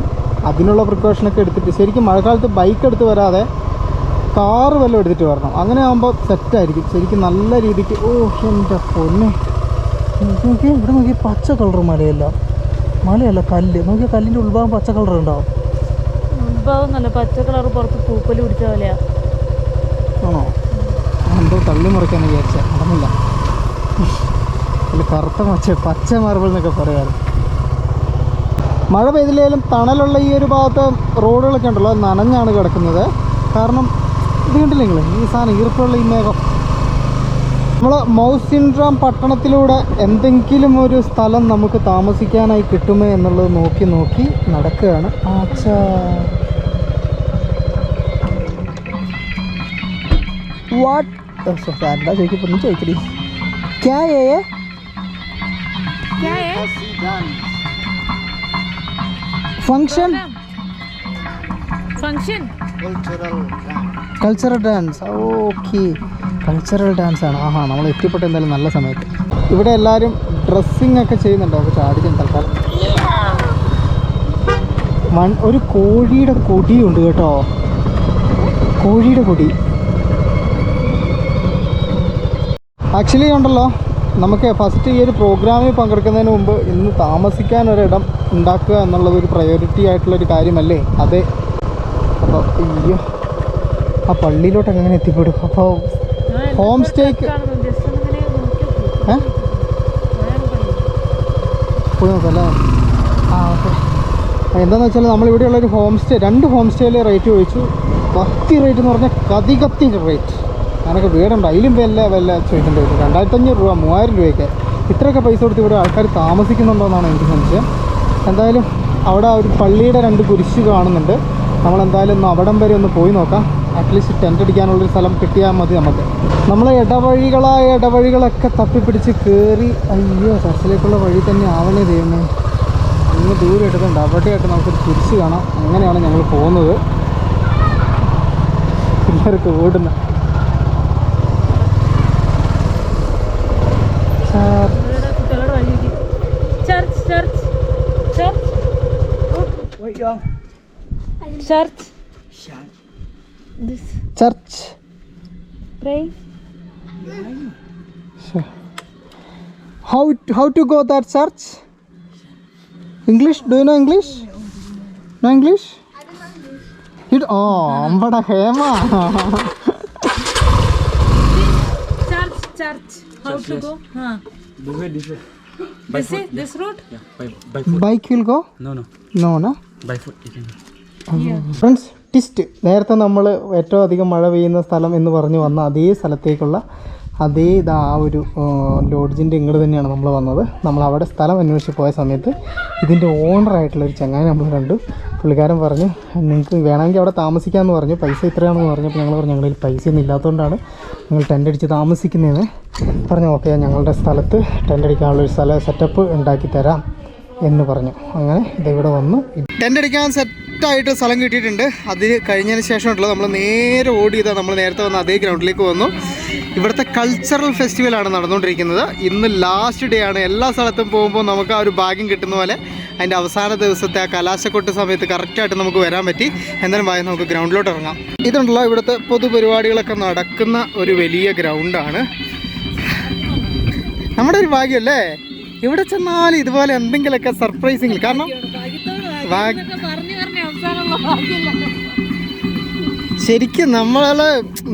അതിനുള്ള പ്രിക്കോഷനൊക്കെ എടുത്തിട്ട് ശരിക്കും മഴക്കാലത്ത് ബൈക്ക് എടുത്ത് വരാതെ കാറ് വല്ലതും എടുത്തിട്ട് വരണം. അങ്ങനെ ആകുമ്പോൾ സെറ്റായിരിക്കും ശരിക്കും നല്ല രീതിക്ക് ഓ എന്റെ പൊന്നെ. നോക്കി ഇവിടെ നോക്കി പച്ച കളർ മലയല്ല. മലയല്ല കല്ല്. നോക്കിയാൽ കല്ലിന്റെ ഉൾഭാഗം പച്ച കളർ ഉണ്ടാവും ഉത്ഭവം നല്ല പച്ച കളർ പുറത്ത് പിടിച്ച ആണോ? എന്തോ തള്ളി മറിക്കാന്ന് വിചാരിച്ച. നടന്നില്ല. അതിൽ കറുത്ത മച്ച പച്ച മാർബിൾ എന്നൊക്കെ പറയാറ്. മഴ പെയ്തില്ലെങ്കിലും തണലുള്ള ഈ ഒരു ഭാഗത്ത് റോഡുകളൊക്കെ ഉണ്ടല്ലോ നനഞ്ഞാണ് കിടക്കുന്നത്. കാരണം ഇത് കണ്ടില്ല നിങ്ങൾ ഈ സാധനം ഈർപ്പുള്ള ഈ മേഘം. നമ്മൾ മൗസിൻഡ്രാം സിൻഡ്രാം പട്ടണത്തിലൂടെ എന്തെങ്കിലും ഒരു സ്ഥലം നമുക്ക് താമസിക്കാനായി കിട്ടുമേ എന്നുള്ളത് നോക്കി നോക്കി നടക്കുകയാണ്. ആച്ചാ. വാട്ട് ക്യാ ഏ ये? Function function cultural dance okay cultural dance ആണ്. ആഹാ നമ്മൾ എത്തിപ്പെട്ട എന്തായാലും നല്ല സമയത്ത്. ഇവിടെ എല്ലാവരും ഡ്രസ്സിങ് ഒക്കെ ചെയ്യുന്നുണ്ടോ? അപ്പോൾ ആദ്യം തൽക്കാലം. മൺ ഒരു കോഴിയുടെ കൊടിയുണ്ട് കേട്ടോ. കോഴിയുടെ കൊടി. ആക്ച്വലി ഉണ്ടല്ലോ. നമുക്ക് ഫസ്റ്റ് ഈ ഒരു പ്രോഗ്രാമിൽ പങ്കെടുക്കുന്നതിന് മുമ്പ് ഇന്ന് താമസിക്കാൻ ഒരിടം ഉണ്ടാക്കുക എന്നുള്ളത് ഒരു പ്രയോറിറ്റി ആയിട്ടുള്ളൊരു കാര്യമല്ലേ? അതെ. അപ്പോൾ അയ്യോ ആ പള്ളിയിലോട്ട് എങ്ങനെ എത്തിപ്പെടും? അപ്പോൾ ഹോം സ്റ്റേക്ക് ഏ? പോയി നോക്കല്ലേ ആ ഓക്കെ. എന്താണെന്ന് വെച്ചാൽ നമ്മളിവിടെയുള്ളൊരു ഹോം സ്റ്റേ രണ്ട് ഹോം സ്റ്റേയിലെ റേറ്റ് ചോദിച്ചു. കത്തി റേറ്റ് എന്ന് പറഞ്ഞാൽ കതി കത്തി റേറ്റ് ഞാനൊക്കെ വീടുണ്ട് അതിലും വല്ല വല്ല ചോദിക്കേണ്ടി വരും. രണ്ടായിരത്തഞ്ഞൂറ് രൂപ മൂവായിരം രൂപയൊക്കെ. ഇത്രയൊക്കെ പൈസ കൊടുത്ത് ഇവിടെ ആൾക്കാർ താമസിക്കുന്നുണ്ടോയെന്നാണ് എനിക്ക് സംശയം. എന്തായാലും അവിടെ ഒരു പള്ളിയുടെ രണ്ട് കുരിശ് കാണുന്നുണ്ട്. നമ്മളെന്തായാലും ഒന്ന് അവിടം വരെ ഒന്ന് പോയി നോക്കാം. അറ്റ്ലീസ്റ്റ് ടെന്റ് അടിക്കാനുള്ളൊരു സ്ഥലം കിട്ടിയാൽ മതി നമുക്ക്. നമ്മൾ ഇടവഴികളായ ഇടവഴികളൊക്കെ തപ്പിപ്പിടിച്ച് കയറി അയ്യോ ചർച്ചിലേക്കുള്ള വഴി തന്നെ ആവണേ ദൈവമേ. അങ്ങ് ദൂരം എടുക്കുന്നുണ്ട് അവിടെയായിട്ട് നമുക്കൊരു കുരിശ് കാണാം. അങ്ങനെയാണ് ഞങ്ങൾ പോകുന്നത്. പിള്ളേർക്ക് ഓടുന്ന church this church pray how how to go that church English do no English no English it ഓ അമ്പട Hema. Church church how to go ഹാ This way, this way. By this foot. This route Yeah, by, by foot. Bike will go No, no. No no friends twist നേരത്തെ നമ്മൾ ഏറ്റവും അധികം മഴ പെയ്യുന്ന സ്ഥലം എന്ന് പറഞ്ഞു വന്ന അതേ സ്ഥലത്തേക്കുള്ള അതേ ഇതാ ആ ഒരു ലോഡ്ജിന്റെ ഇങ്ങോട്ട് തന്നെയാണ് നമ്മൾ വന്നത്. നമ്മൾ അവിടെ സ്ഥലം അന്വേഷിച്ച് പോയ സമയത്ത് ഇതിന്റെ ഓണറായിട്ടുള്ള ഒരു ചങ്ങായി നമ്മൾ കണ്ടു. പുള്ളിക്കാരൻ പറഞ്ഞു നിങ്ങൾക്ക് വേണമെങ്കിൽ അവിടെ താമസിക്കാമെന്ന് പറഞ്ഞു. പൈസ ഇത്രയാണെന്ന് പറഞ്ഞപ്പോൾ ഞങ്ങൾ പറഞ്ഞു ഞങ്ങളിൽ പൈസ ഒന്നും ഇല്ലാത്തതുകൊണ്ടാണ് ഞങ്ങൾ ടെന്റ് അടിച്ച് താമസിക്കുന്നതെന്ന് പറഞ്ഞു ഓക്കെ ഞങ്ങളുടെ സ്ഥലത്ത് ടെന്റ് അടിക്കാനുള്ളൊരു സ്ഥലം സെറ്റപ്പ് ഉണ്ടാക്കി തരാം. എന്ന് പറഞ്ഞു. അങ്ങനെ ഇതിവിടെ വന്നു. ടെന്റ് അടിക്കാൻ സെറ്റായിട്ട് സ്ഥലം കിട്ടിയിട്ടുണ്ട്. അത് കഴിഞ്ഞതിന് ശേഷമുള്ള നമ്മൾ നേരെ ഓടി ചെയ്താൽ നമ്മൾ നേരത്തെ വന്ന അതേ ഗ്രൗണ്ടിലേക്ക് വന്നു. ഇവിടുത്തെ കൾച്ചറൽ ഫെസ്റ്റിവലാണ് നടന്നുകൊണ്ടിരിക്കുന്നത്. ഇന്ന് ലാസ്റ്റ് ഡേ ആണ്. എല്ലാ സ്ഥലത്തും പോകുമ്പോൾ നമുക്ക് ആ ഒരു ഭാഗ്യം കിട്ടുന്ന പോലെ അതിന്റെ അവസാന ദിവസത്തെ ആ കലാശക്കൊട്ട് സമയത്ത് കറക്റ്റായിട്ട് നമുക്ക് വരാൻ പറ്റി. എന്തായാലും വായ നമുക്ക് ഗ്രൗണ്ടിലോട്ട് ഇറങ്ങാം. ഇതുണ്ടല്ലോ ഇവിടുത്തെ പൊതുപരിപാടികളൊക്കെ നടക്കുന്ന ഒരു വലിയ ഗ്രൗണ്ടാണ് നമ്മുടെ ഒരു ഭാഗ്യമല്ലേ? ഇവിടെ ചെന്നാൽ ഇതുപോലെ എന്തെങ്കിലുമൊക്കെ സർപ്രൈസിങ് കാരണം ശരിക്കും നമ്മൾ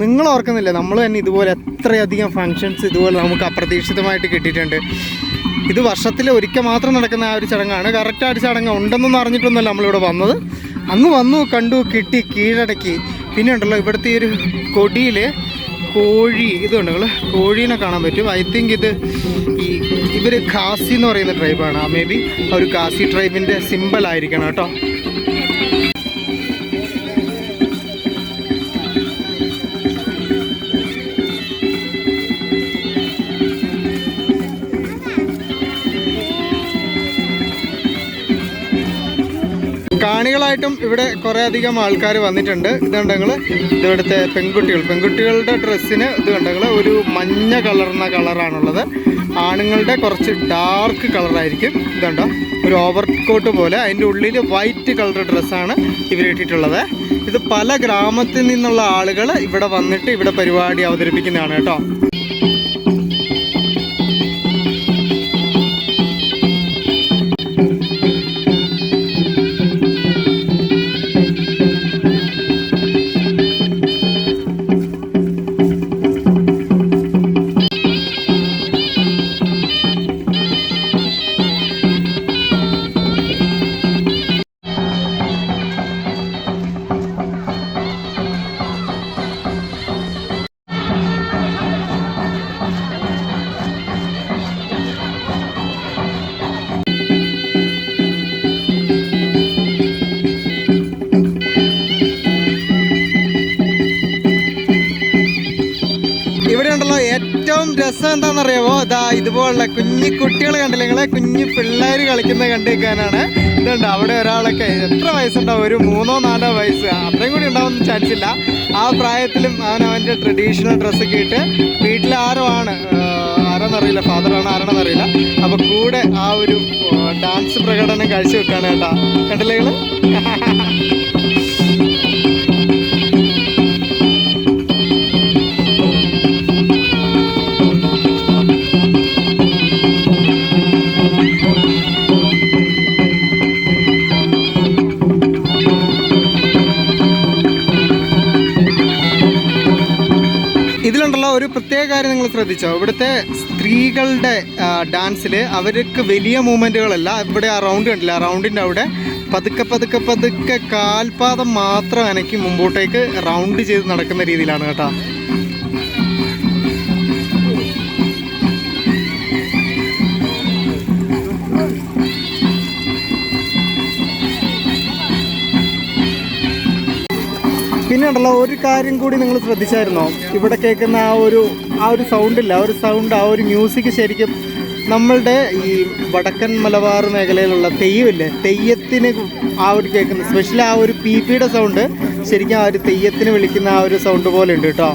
നിങ്ങൾ ഓർക്കുന്നില്ല നമ്മൾ തന്നെ ഇതുപോലെ എത്രയധികം ഫങ്ഷൻസ് ഇതുപോലെ നമുക്ക് അപ്രതീക്ഷിതമായിട്ട് കിട്ടിയിട്ടുണ്ട്. ഇത് വർഷത്തിൽ ഒരിക്കൽ മാത്രം നടക്കുന്ന ആ ഒരു ചടങ്ങാണ്. കറക്റ്റ് ആ ഒരു ചടങ്ങ് ഉണ്ടെന്നൊന്നും അറിഞ്ഞിട്ടൊന്നുമല്ല നമ്മളിവിടെ വന്നത്. അങ്ങ് വന്നു കണ്ടു കിട്ടി കീഴടക്കി. പിന്നെ ഉണ്ടല്ലോ ഇവിടുത്തെ ഈ ഒരു കൊടിയിൽ കോഴി ഇതുണ്ടല്ലോ കോഴീനെ കാണാൻ പറ്റും. ഐ തിങ്ക് ഇത് ഈ ഇവർ ഖാസി എന്ന് പറയുന്ന ട്രൈബാണ് മേ ബി ഒരു ഖാസി ട്രൈബിന്റെ സിമ്പിൾ ആയിരിക്കണം കേട്ടോ. കാണികളായിട്ടും ഇവിടെ കുറേ അധികം ആൾക്കാർ വന്നിട്ടുണ്ട്. ഇതുണ്ടെങ്കിൽ ഇവിടുത്തെ പെൺകുട്ടികൾ. പെൺകുട്ടികളുടെ ഡ്രസ്സിന് ഇത് കണ്ടങ്ങൾ ഒരു മഞ്ഞ കളർന്ന കളറാണുള്ളത് ആണുങ്ങളുടെ കുറച്ച് ഡാർക്ക് കളറായിരിക്കും ഇതുണ്ടോ? ഒരു ഓവർ കോട്ട് പോലെ. അതിന്റെ ഉള്ളിൽ വൈറ്റ് കളർ ഡ്രസ്സാണ് ഇവർ ഇട്ടിട്ടുള്ളത്. ഇത് പല ഗ്രാമത്തിൽ നിന്നുള്ള ആളുകൾ ഇവിടെ വന്നിട്ട് ഇവിടെ പരിപാടി അവതരിപ്പിക്കുന്നതാണ് കേട്ടോ. കുഞ്ഞു കുട്ടികൾ കണ്ടില്ല? നിങ്ങളെ കുഞ്ഞു പിള്ളേർ കളിക്കുന്നത് കണ്ടിരിക്കാനാണ് ഇതുണ്ട് അവിടെ ഒരാളൊക്കെ എത്ര വയസ്സുണ്ടാവും? ഒരു മൂന്നോ നാലോ വയസ്സ്. അത്രയും കൂടി ഉണ്ടാവും ചാൻസ് ഇല്ല ആ പ്രായത്തിലും അവൻ അവന്റെ ട്രഡീഷണൽ ഡ്രസ്സൊക്കെ ഇട്ട് വീട്ടിൽ ആരോ ആണ്. ആരാന്നറിയില്ല ഫാദറാണ് ആരാണെന്നറിയില്ല. അപ്പൊ കൂടെ ആ ഒരു ഡാൻസ് പ്രകടനം കാഴ്ചവെക്കാണ് കേട്ടാ. കണ്ടില്ലേ കാര്യം നിങ്ങൾ ശ്രദ്ധിച്ചോ? ഇവിടുത്തെ സ്ത്രീകളുടെ ഡാൻസിൽ അവർക്ക് വലിയ മൂവ്മെന്റുകളല്ല ഇവിടെ ആ റൗണ്ട് കണ്ടില്ല? ആ റൗണ്ടിന്റെ അവിടെ പതുക്കെ പതുക്കെ പതുക്കെ കാൽപാദം മാത്രം അനക്കി മുമ്പോട്ടേക്ക് റൗണ്ട് ചെയ്ത് നടക്കുന്ന രീതിയിലാണ് കേട്ടോ. പിന്നെ ഉണ്ടല്ലോ ഒരു കാര്യം കൂടി നിങ്ങൾ ശ്രദ്ധിച്ചായിരുന്നോ? ഇവിടെ കേൾക്കുന്ന ആ ഒരു ആ ഒരു സൗണ്ടില്ല ആ ഒരു സൗണ്ട് ആ ഒരു മ്യൂസിക് ശരിക്കും നമ്മളുടെ ഈ വടക്കൻ മലബാർ മേഖലയിലുള്ള തെയ്യമില്ലേ? തെയ്യത്തിന് ആ ഒരു കേൾക്കുന്ന സ്പെഷ്യലി ആ ഒരു പി പിയുടെ സൗണ്ട് ശരിക്കും ആ ഒരു തെയ്യത്തിന് വിളിക്കുന്ന ആ ഒരു സൗണ്ട് പോലെ ഉണ്ട് കേട്ടോ.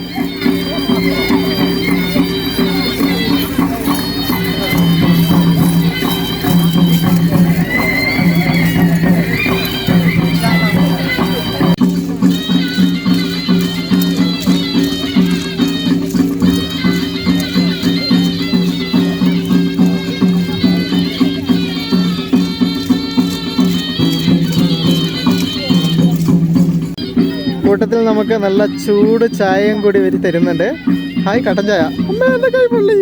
നമുക്ക് നല്ല ചൂട് ചായയും കൂടി ഇവർ തരുന്നുണ്ട്. ഹായ് കട്ടൻ ചായ. കൈ പുള്ളി?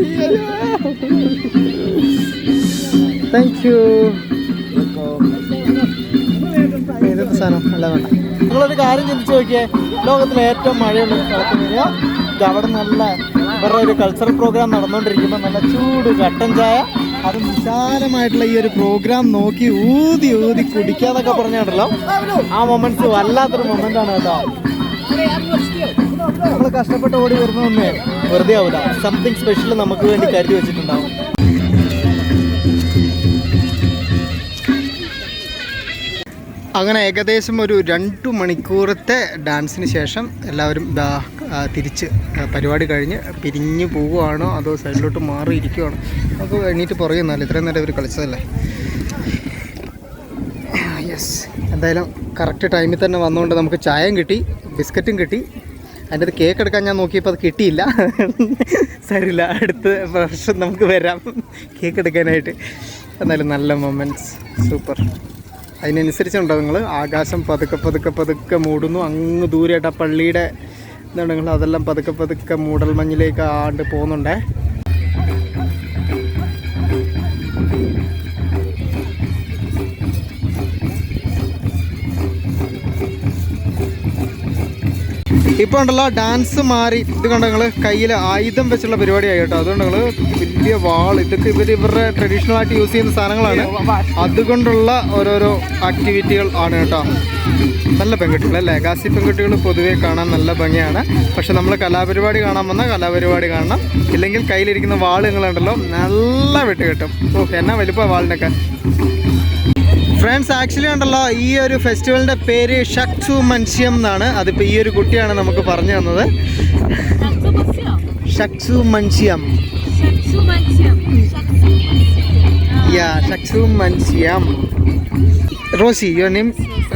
താങ്ക് യു നിങ്ങളൊരു കാര്യം ചിന്തിച്ച് നോക്കിയേ. ലോകത്തിലെ ഏറ്റവും മഴയുള്ള സ്ഥലത്ത് അവിടെ നല്ല ഇവരുടെ ഒരു കൾച്ചറൽ പ്രോഗ്രാം നടന്നുകൊണ്ടിരിക്കുമ്പോൾ നല്ല ചൂട് കട്ടൻ ചായ. അത് വിശാലമായിട്ടുള്ള ഈ ഒരു പ്രോഗ്രാം നോക്കി ഊതി ഊതി കുടിക്കാന്നൊക്കെ പറഞ്ഞാണല്ലോ ആ മൊമെന്റ്സ് വല്ലാത്തൊരു മൊമെന്റ് ആണ് കേട്ടോ. നമ്മൾ കഷ്ടപ്പെട്ട് ഓടി വരുന്നതൊന്നേ വെറുതെ ആവില്ല സംതിങ് സ്പെഷ്യൽ നമുക്ക് വേണ്ടി കരുതി വെച്ചിട്ടുണ്ടാവും. അങ്ങനെ ഏകദേശം ഒരു രണ്ട് മണിക്കൂറത്തെ ഡാൻസിന് ശേഷം എല്ലാവരും ദാ തിരിച്ച് പരിപാടി കഴിഞ്ഞ് പിരിഞ്ഞു പോവുകയാണോ അതോ സൈഡിലോട്ട് മാറിയിരിക്കുകയാണോ? നമുക്ക് എണീറ്റ് പറയുന്നല്ലോ ഇത്രയും നേരം ഇവർ കളിച്ചതല്ലേ യെസ് എന്തായാലും കറക്റ്റ് ടൈമിൽ തന്നെ വന്നുകൊണ്ട് നമുക്ക് ചായയും കിട്ടി ബിസ്ക്കറ്റും കിട്ടി. അതിന്റെ അത് കേക്ക് എടുക്കാൻ ഞാൻ നോക്കിയപ്പോൾ അത് കിട്ടിയില്ല. സാരില്ല അടുത്ത വർഷം നമുക്ക് വരാം. കേക്ക് എടുക്കാനായിട്ട്. എന്നാലും നല്ല മൊമെന്റ്സ് സൂപ്പർ അതിനനുസരിച്ചുണ്ടോ നിങ്ങൾ ആകാശം പതുക്കെ പതുക്കെ പതുക്കെ മൂടുന്നു. അങ്ങ് ദൂരെയായിട്ട് ആ പള്ളിയുടെ എന്താണ് നിങ്ങൾ അതെല്ലാം പതുക്കെ പതുക്കെ മൂടൽ മഞ്ഞിലേക്ക് ആണ്ട് പോകുന്നുണ്ടേ. ഇപ്പോൾ ഉണ്ടല്ലോ ഡാൻസ് മാറി. ഇത് കണ്ട നിങ്ങൾ കയ്യിൽ ആയുധം വെച്ചുള്ള പരിപാടിയായി കേട്ടോ. അതുകൊണ്ട് നിങ്ങൾ വലിയ വാൾ ഇതൊക്കെ ഇവർ ഇവരുടെ ട്രഡീഷണൽ ആയിട്ട് യൂസ് ചെയ്യുന്ന സാധനങ്ങളാണ്. അതുകൊണ്ടുള്ള ഓരോരോ ആക്ടിവിറ്റികൾ ആണ് കേട്ടോ. നല്ല പെൺകുട്ടികൾ അല്ലേ? ഗാസി പെൺകുട്ടികൾ പൊതുവെ കാണാൻ നല്ല ഭംഗിയാണ്. പക്ഷെ നമ്മൾ കലാപരിപാടി കാണാൻ വന്നാൽ കലാപരിപാടി കാണണം. ഇല്ലെങ്കിൽ കയ്യിലിരിക്കുന്ന വാളുകളുണ്ടല്ലോ നല്ല വെട്ട് കിട്ടും. ഓ എന്നാ വലിപ്പ വാളിനൊക്കെ? ഫ്രണ്ട്സ് ആക്ച്വലി ഉണ്ടല്ലോ ഈ ഒരു ഫെസ്റ്റിവലിന്റെ പേര് ഷക്സു മൻഷ്യം എന്നാണ്. അതിപ്പോൾ ഈ ഒരു കുട്ടിയാണ് നമുക്ക് പറഞ്ഞു തന്നത്. ഷക്സു മൻഷ്യം? യാ ഷക്സു മൻസ്യം Rosie your name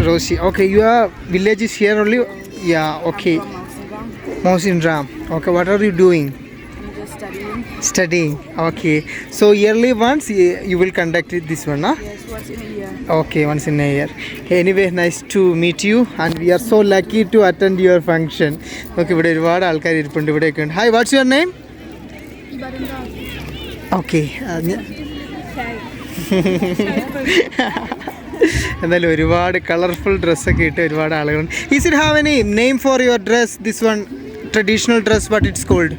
Rosie. Okay you are village is here only yeah okay Mawsynram okay what are you doing studying. Okay. So yearly once you, will will conduct one this one huh? Okay once in a year. Anyway nice to meet you and we are so lucky to attend your function. Okay ഇവിടെ ഒരുപാട് ആൾക്കാർ ഇരിപ്പുണ്ട് ഇവിടെയൊക്കെ ഉണ്ട്. Hi what's your name okay എന്തായാലും ഒരുപാട് colourful ഡ്രസ്സൊക്കെ ഇട്ട് ഒരുപാട് ആളുകളുണ്ട്. Is it have any name for your dress this one traditional dress but it's called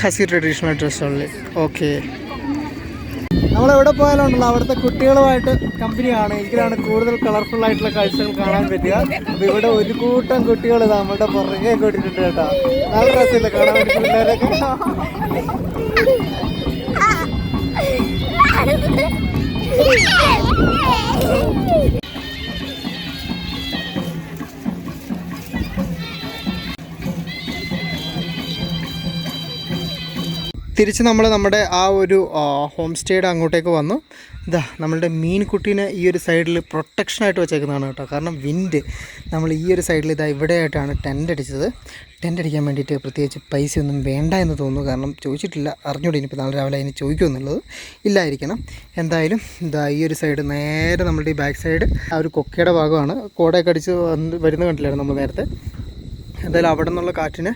Khasi traditional dress okay നമ്മൾ എവിടെ പോയാലുണ്ടല്ലോ അവിടുത്തെ കുട്ടികളുമായിട്ട് കമ്പനിയാണ് എങ്കിലാണ് കൂടുതൽ കളർഫുൾ ആയിട്ടുള്ള കാഴ്ചകൾ കാണാൻ പറ്റുക. അപ്പൊ ഇവിടെ ഒരു കൂട്ടം കുട്ടികൾ ഇതാ നമ്മുടെ പുറകെ കൂട്ടിട്ടുണ്ട് കേട്ടോ. നല്ല രസമില്ല കാണാൻ പിള്ളേരൊക്കെ? തിരിച്ച് നമ്മൾ നമ്മുടെ ആ ഒരു ഹോം സ്റ്റേയുടെ അങ്ങോട്ടേക്ക് വന്നു. ഇതാ നമ്മളുടെ മീൻകുട്ടീനെ ഈ ഒരു സൈഡിൽ പ്രൊട്ടക്ഷനായിട്ട് വെച്ചേക്കുന്നതാണ് കേട്ടോ. കാരണം വിൻഡ് നമ്മൾ ഈ ഒരു സൈഡിൽ ഇതാ ഇവിടെയായിട്ടാണ് ടെന്റ് അടിച്ചത്. ടെന്റ് അടിക്കാൻ വേണ്ടിയിട്ട് പ്രത്യേകിച്ച് പൈസ ഒന്നും വേണ്ട എന്ന് തോന്നുന്നു. കാരണം ചോദിച്ചിട്ടില്ല അറിഞ്ഞൂടെ ഇനിയിപ്പോൾ നാളെ രാവിലെ അതിന് ചോദിക്കുമെന്നുള്ളത് ഇല്ലായിരിക്കണം. എന്തായാലും ഇതാ ഈ ഒരു സൈഡ് നേരെ നമ്മളുടെ ഈ ബാക്ക് സൈഡ് ആ ഒരു കൊക്കയുടെ ഭാഗമാണ്. കോടയൊക്കെ അടിച്ച് വരുന്ന കണ്ടില്ലായിരുന്നു നമ്മൾ നേരത്തെ? എന്തായാലും അവിടെ നിന്നുള്ള കാറ്റിന്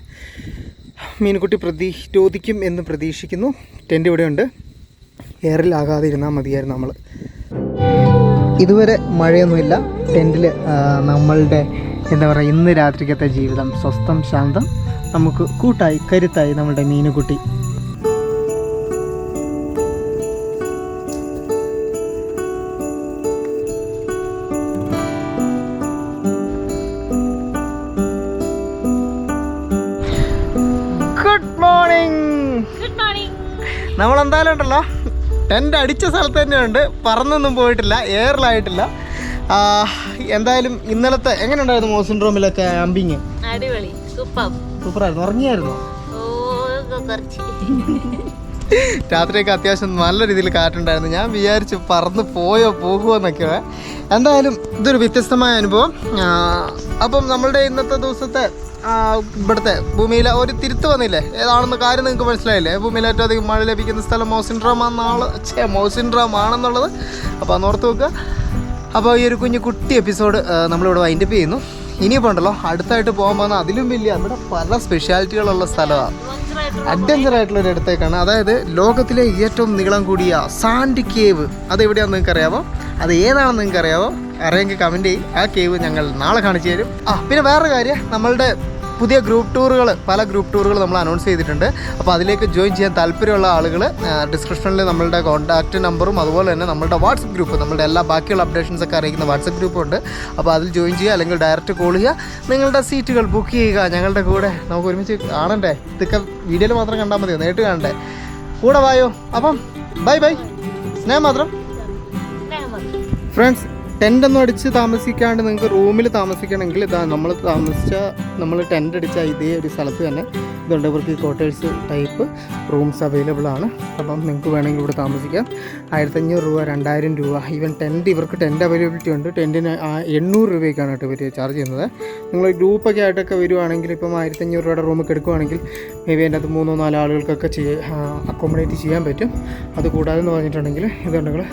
മീൻകുട്ടി പ്രതിരോധിക്കും എന്ന് പ്രതീക്ഷിക്കുന്നു. ടെന്റ് ഇവിടെ ഉണ്ട് എയറിലാകാതെ ഇരുന്നാൽ മതിയായിരുന്നു നമ്മൾ ഇതുവരെ മഴയൊന്നുമില്ല. ടെന്റിൽ നമ്മളുടെ എന്താ പറയുക ഇന്ന് രാത്രിക്കത്തെ ജീവിതം സ്വസ്ഥം ശാന്തം. നമുക്ക് കൂട്ടായി കരുത്തായി നമ്മളുടെ മീനുകുട്ടി ടെന്റ് അടിച്ച സ്ഥലത്ത് തന്നെയുണ്ട്. പറന്നൊന്നും പോയിട്ടില്ല എയറിലായിട്ടില്ല എന്തായാലും ഇന്നലത്തെ എങ്ങനെ ഉണ്ടായിരുന്നു മോസിൻ റൂമിലൊക്കെ അമ്പിങ്? അടിപൊളി സൂപ്പർ. സൂപ്പറായിരുന്നു ഉറങ്ങിയായിരുന്നു? രാത്രിയൊക്കെ അത്യാവശ്യം നല്ല രീതിയിൽ കാറ്റുണ്ടായിരുന്നു. ഞാൻ വിചാരിച്ചു പറന്ന് പോയോ പോകുമോ എന്നൊക്കെ എന്തായാലും ഇതൊരു വ്യത്യസ്തമായ അനുഭവം. അപ്പം നമ്മളുടെ ഇന്നത്തെ ദിവസത്തെ ഇവിടുത്തെ ഭൂമിയിലെ ഒരു തിരുത്ത് വന്നില്ലേ? ഏതാണെന്ന് കാര്യം നിങ്ങൾക്ക് മനസ്സിലായില്ലേ? ഭൂമിയിൽ ഏറ്റവും അധികം മഴ ലഭിക്കുന്ന സ്ഥലം മോസിൻഡ്രാം എന്നാൾ ഛേ മോസിൻഡ്രാം ആണെന്നുള്ളത്. അപ്പോൾ അന്നോർത്ത് വെക്കുക. അപ്പോൾ ഈ ഒരു കുഞ്ഞു കുട്ടി എപ്പിസോഡ് നമ്മളിവിടെ വൈൻഡപ്പ് ചെയ്യുന്നു. ഇനിയിപ്പോൾ ഉണ്ടല്ലോ അടുത്തായിട്ട് പോകാൻ പോകുന്ന അതിലും വലിയ അവിടെ പല സ്പെഷ്യാലിറ്റികളുള്ള സ്ഥലമാണ് അഡ്വഞ്ചർ ആയിട്ടുള്ള ഒരു അതായത് ലോകത്തിലെ ഏറ്റവും നീളം കൂടിയ സാൻഡ് കേവ് അത് എവിടെയാണെന്ന് നിങ്ങൾക്ക് അറിയാമോ അത് ഏതാണെന്ന് നിങ്ങൾക്ക് അറിയാമോ അറിയാമെങ്കിൽ കമന്റ് ചെയ്യും. ആ കേവ് ഞങ്ങൾ നാളെ കാണിച്ചു തരും. ആ പിന്നെ വേറൊരു കാര്യം നമ്മളുടെ പുതിയ ഗ്രൂപ്പ് ടൂറുകൾ പല ഗ്രൂപ്പ് ടൂറുകൾ നമ്മൾ അനൗൺസ് ചെയ്തിട്ടുണ്ട്. അപ്പോൾ അതിലേക്ക് ജോയിൻ ചെയ്യാൻ താല്പര്യമുള്ള ആളുകൾ ഡിസ്ക്രിപ്ഷനിൽ നമ്മളുടെ കോൺടാക്റ്റ് നമ്പറും അതുപോലെ തന്നെ നമ്മളുടെ വാട്സപ്പ് ഗ്രൂപ്പ് നമ്മളുടെ എല്ലാ ബാക്കിയുള്ള അപ്ഡേഷൻസ് ഒക്കെ അറിയിക്കുന്ന വാട്സപ്പ് ഗ്രൂപ്പുണ്ട് അപ്പോൾ അതിൽ ജോയിൻ ചെയ്യുക അല്ലെങ്കിൽ ഡയറക്റ്റ് കോൾ ചെയ്യുക. നിങ്ങളുടെ സീറ്റുകൾ ബുക്ക് ചെയ്യുക ഞങ്ങളുടെ കൂടെ നമുക്ക് ഒരുമിച്ച് കാണണ്ടേ? ഇതൊക്കെ വീഡിയോയിൽ മാത്രം കണ്ടാൽ മതിയോ നേരിട്ട് കാണണ്ടേ? കൂടെ വായോ. അപ്പം ബൈ ബൈ സ്നേഹം മാത്രം. ഫ്രണ്ട്സ് ടെന്റ് ഒന്നും അടിച്ച് താമസിക്കാണ്ട് നിങ്ങൾക്ക് റൂമിൽ താമസിക്കണമെങ്കിൽ ഇതാ നമ്മൾ താമസിച്ച നമ്മൾ ടെന്റ് അടിച്ച ഇതേ ഒരു സ്ഥലത്ത് തന്നെ ഇതുണ്ട്. ഇവർക്ക് കോട്ടേഴ്സ് ടൈപ്പ് റൂംസ് അവൈലബിൾ ആണ്. അപ്പം നിങ്ങൾക്ക് വേണമെങ്കിൽ ഇവിടെ താമസിക്കാം. ആയിരത്തഞ്ഞൂറ് രൂപ രണ്ടായിരം രൂപ ഈവൻ ടെന്റ് ഇവർക്ക് ടെന്റ് അവൈലബിലിറ്റി ഉണ്ട്. ടെന്റിന് എണ്ണൂറ് രൂപയ്ക്കാണ് കേട്ടോ ഇവർ ചാർജ് ചെയ്യുന്നത്. നിങ്ങൾ ഗ്രൂപ്പൊക്കെ ആയിട്ടൊക്കെ വരുവാണെങ്കിൽ ഇപ്പം ആയിരത്തഞ്ഞൂറ് രൂപയുടെ റൂമൊക്കെ എടുക്കുവാണെങ്കിൽ മേ ബി അതിന്റെ മൂന്നോ നാലോ ആളുകൾക്കൊക്കെ ചെയ്യ അക്കോമഡേറ്റ് ചെയ്യാൻ പറ്റും. അത് കൂടാതെ എന്ന് പറഞ്ഞിട്ടുണ്ടെങ്കിൽ ഇതുണ്ടെങ്കിൽ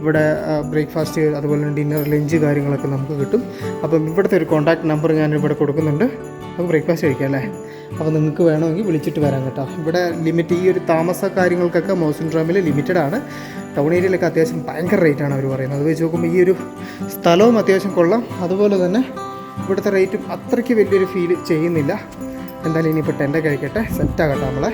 ഇവിടെ ബ്രേക്ക്ഫാസ്റ്റ് അതുപോലെ ഡിന്നർ ലഞ്ച് കാര്യങ്ങളൊക്കെ നമുക്ക് കിട്ടും. അപ്പം ഇവിടുത്തെ ഒരു കോൺടാക്ട് നമ്പർ ഞാൻ ഇവിടെ കൊടുക്കുന്നുണ്ട്. നമുക്ക് ബ്രേക്ക്ഫാസ്റ്റ് കഴിക്കാം അല്ലേ? അപ്പോൾ നിങ്ങൾക്ക് വേണമെങ്കിൽ വിളിച്ചിട്ട് വരാം കേട്ടോ. ഇവിടെ ലിമിറ്റ് ഈ ഒരു താമസ കാര്യങ്ങൾക്കൊക്കെ മൗസിൻ ഡ്രാമിൽ ലിമിറ്റഡ് ആണ്. ടൗൺ ഏരിയയിലൊക്കെ അത്യാവശ്യം ഭയങ്കര റേറ്റാണ് അവർ പറയുന്നത്. അത് വെച്ച് നോക്കുമ്പോൾ ഈ ഒരു സ്ഥലവും അത്യാവശ്യം കൊള്ളാം. അതുപോലെ തന്നെ ഇവിടുത്തെ റേറ്റും അത്രയ്ക്ക് വലിയൊരു ഫീൽ ചെയ്യുന്നില്ല. എന്തായാലും ഇനിയിപ്പോൾ ടെന്റെ കഴിക്കട്ടെ സെറ്റാകട്ടെ നമ്മളെ.